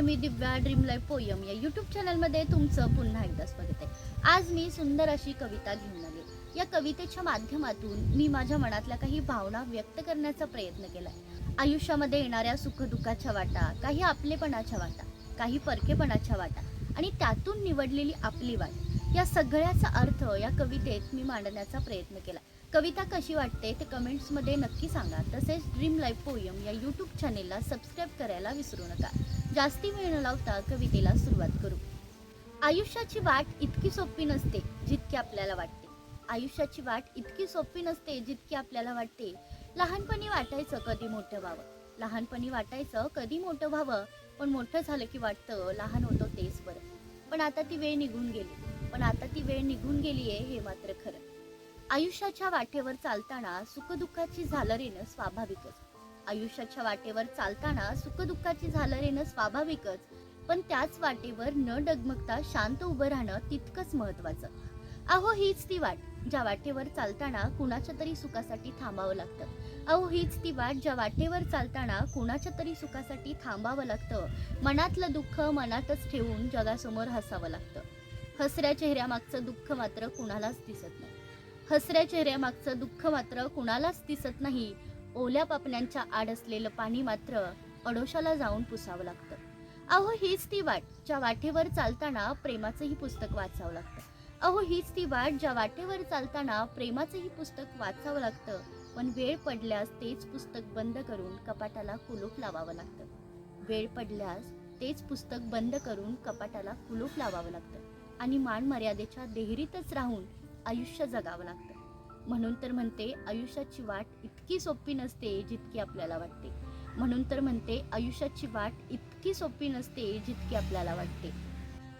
मी Divya dream life poem. या YouTube चॅनलमध्ये तुमचं पुन्हा एकदा स्वागत आहे. आज मी सुंदर अशी कविता घेऊन आली. या कवितेच्या माध्यमातून मी माझ्या मनातल्या काही भावना व्यक्त करण्याचा प्रयत्न केला आयुष्यामध्ये येणाऱ्या सुखदुःखाच्या वाटा काही आपलेपणाच्या वाटा काही परकेपणाच्या वाटा आणि त्यातून निवडलेली आपली वाट. या सगळ्याचा अर्थ या कवितेत मी मांडण्याचा प्रयत्न केला कविता कशी वाटते ते कमेंट्समध्ये नक्की सांगा. तसेच ड्रीम लाईफ पोयम या यूट्यूब चॅनेलला सबस्क्राईब करायला विसरू नका. जास्ती वेळ न लावता कवितेला सुरुवात करू. आयुष्याची वाट इतकी सोपी नसते जितकी आपल्याला वाटते. आयुष्याची वाट इतकी सोपी नसते जितकी आपल्याला वाटते. लहानपणी वाटायचं कधी मोठं व्हावं. लहानपणी वाटायचं कधी मोठं व्हावं. पण मोठं झालं की वाटतं लहान होतं तेच बरं. पण आता ती वेळ निघून गेली. पण आता ती वेळ निघून गेली आहे हे मात्र खरं. आयुष्याच्या वाटेवर चालताना सुखदुःखाची झालर येणं स्वाभाविकच. आयुष्याच्या वाटेवर चालताना सुखदुःखाची झालर येणं स्वाभाविकच पण त्याच वाटेवर न डगमगता शांत उभं राहणं तितकंच महत्वाचं अहो हीच ती वाट ज्या वाटेवर चालताना कुणाच्या तरी सुखासाठी थांबावं लागतं. अहो हीच ती वाट ज्या वाटेवर चालताना कुणाच्या तरी सुखासाठी थांबावं लागतं. मनातलं दुःख मनातच ठेवून जगासमोर हसावं लागतं. हसऱ्या चेहऱ्यामागचं दुःख मात्र कुणालाच दिसत नाही. हसऱ्या चेहऱ्यामागचं दुःख मात्र कुणालाच दिसत नाही. ओल्या पापण्यांच्या आड असलेलं पाणी मात्र अडोशाला जाऊन पुसावं लागतं. अहो हीच ती वाट ज्या वाटेवर चालताना प्रेमाचंही पुस्तक वाचावं लागतं. अहो हीच ती वाट ज्या वाटेवर चालताना प्रेमाचंही पुस्तक वाचावं लागतं. पण वेळ पडल्यास तेच पुस्तक बंद करून कपाटाला कुलूप लावावं लागतं. वेळ पडल्यास तेच पुस्तक बंद करून कपाटाला कुलूप लावावं लागतं. आणि मान मर्यादेच्या देहरीतच राहून आयुष्य जगावं लागतं. म्हणून तर म्हणते आयुष्याची वाट इतकी सोपी नसते जितकी आपल्याला वाटते. म्हणून तर म्हणते आयुष्याची वाट इतकी सोपी नसते जितकी आपल्याला वाटते.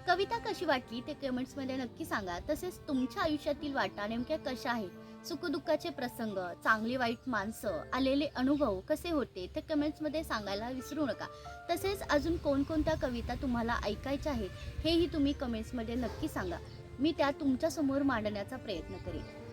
कविता कशी वाटली ते कमेंट्समध्ये नक्की सांगा. तसेच तुमच्या आयुष्यातील वाटा नेमक्या कशा आहेत? सुखदुःखाचे प्रसंग चांगली वाईट माणसं आलेले अनुभव कसे होते ते कमेंट्समध्ये सांगायला विसरू नका. तसेच अजून कोणकोणत्या कविता तुम्हाला ऐकायच्या आहेत हेही तुम्ही कमेंट्समध्ये नक्की सांगा. मी त्या तुमच्यासमोर मांडण्याचा प्रयत्न करेन.